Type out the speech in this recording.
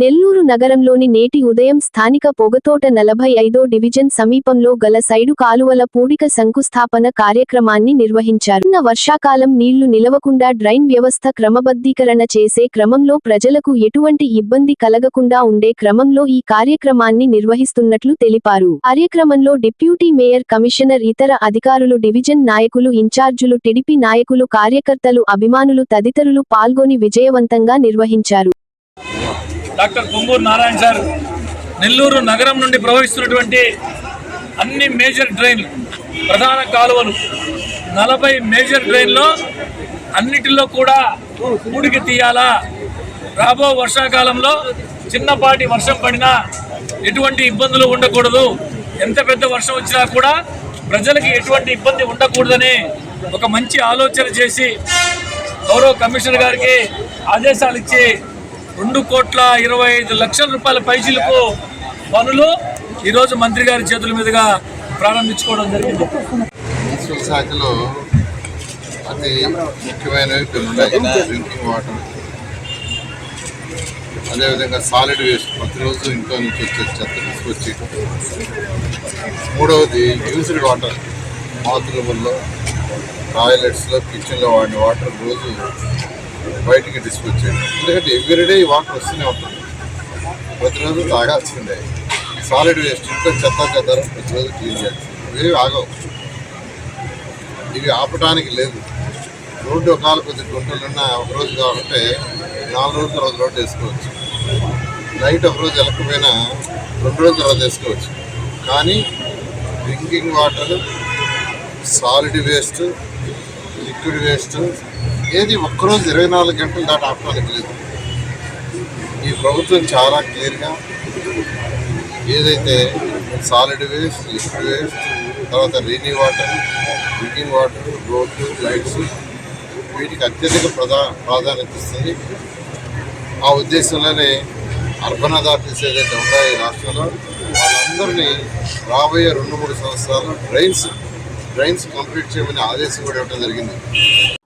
నెల్లూరు నగరంలోని నేటి ఉదయం స్థానిక పొగతోట నలభై ఐదో డివిజన్ సమీపంలో గల సైడు కాలువల పూడిక శంకుస్థాపన కార్యక్రమాన్ని నిర్వహించారు. వర్షాకాలం నీళ్ళు నిలవకుండా డ్రైన్ వ్యవస్థ క్రమబద్ధీకరణ చేసే క్రమంలో ప్రజలకు ఎటువంటి ఇబ్బంది కలగకుండా ఉండే క్రమంలో ఈ కార్యక్రమాన్ని నిర్వహిస్తున్నట్లు తెలిపారు. కార్యక్రమంలో డిప్యూటీ మేయర్ కమిషనర్ ఇతర అధికారులు డివిజన్ నాయకులు ఇన్ఛార్జులు టిడిపి నాయకులు కార్యకర్తలు అభిమానులు తదితరులు పాల్గొని విజయవంతంగా నిర్వహించారు. డాక్టర్ పొంగూరు నారాయణ సార్ నెల్లూరు నగరం నుండి ప్రవహిస్తున్నటువంటి అన్ని మేజర్ డ్రైన్లు ప్రధాన కాలువలు నలభై మేజర్ డ్రైన్లో అన్నిటిలో కూడా పూడికి తీయాలా? రాబో వర్షాకాలంలో చిన్నపాటి వర్షం పడినా ఎటువంటి ఇబ్బందులు ఉండకూడదు. ఎంత పెద్ద వర్షం వచ్చినా కూడా ప్రజలకి ఎటువంటి ఇబ్బంది ఉండకూడదని ఒక మంచి ఆలోచన చేసి గౌరవ కమిషనర్ గారికి ఆదేశాలు ఇచ్చి రెండు కోట్ల ఇరవై ఐదు లక్షల రూపాయల పైసలకు పనులు ఈరోజు మంత్రి గారి చేతుల మీదుగా ప్రారంభించుకోవడం జరిగింది. మున్సిపల్ శాఖలో అతి ముఖ్యమైనవి ఉన్నాయి డ్రింకింగ్ వాటర్. అదేవిధంగా సాలిడ్ వేస్ట్ ప్రతిరోజు ఇంట్లో నుంచి వచ్చే చెత్త తీసుకొచ్చి మూడవది యూజ్డ్ వాటర్. బాత్రూముల్లో టాయిలెట్స్లో కిచెన్లో వాడిన వాటర్ రోజు బయటికి డిస్పోజ్ చేయండి ఎందుకంటే ఎవ్రీడే ఈ వాటర్ వస్తూనే ఉంటుంది. ప్రతిరోజు తాగాల్సిందే. సాలిడ్ వేస్ట్ ఇంట్లో చెత్త చెదారం ప్రతిరోజు క్లీన్ చేయాలి. ఇవి ఆగవు. ఇవి ఆపడానికి లేదు. రోడ్డు ఒకవేళ కొద్ది గుంటలున్నా ఒక రోజు కాబట్టి నాలుగు రోజుల తర్వాత రోడ్డు వేసుకోవచ్చు. నైట్ ఒక రోజు వెళ్ళకపోయినా రెండు రోజుల తర్వాత వేసుకోవచ్చు. కానీ drinking water solid waste liquid waste ఏది ఒక్కరోజు ఇరవై నాలుగు గంటలు దాటి ఆపడానికి లేదు. ఈ ప్రభుత్వం చాలా క్లియర్గా ఏదైతే సాలిడ్ వేస్ట్ లిక్విడ్ వేస్ట్ తర్వాత రెయినీ వాటర్ డ్రింకింగ్ వాటర్ రోడ్లు లైట్స్ వీటికి అత్యధిక ప్రధా ప్రాధాన్యత ఇస్తుంది. ఆ ఉద్దేశంలోనే అర్బన్ అథారిటీస్ ఏదైతే ఉన్నాయో ఈ రాష్ట్రంలో వాళ్ళందరినీ రాబోయే రెండు మూడు సంవత్సరాలు డ్రైన్స్ డ్రైన్స్ కంప్లీట్ చేయమని ఆదేశం కూడా ఇవ్వడం జరిగింది.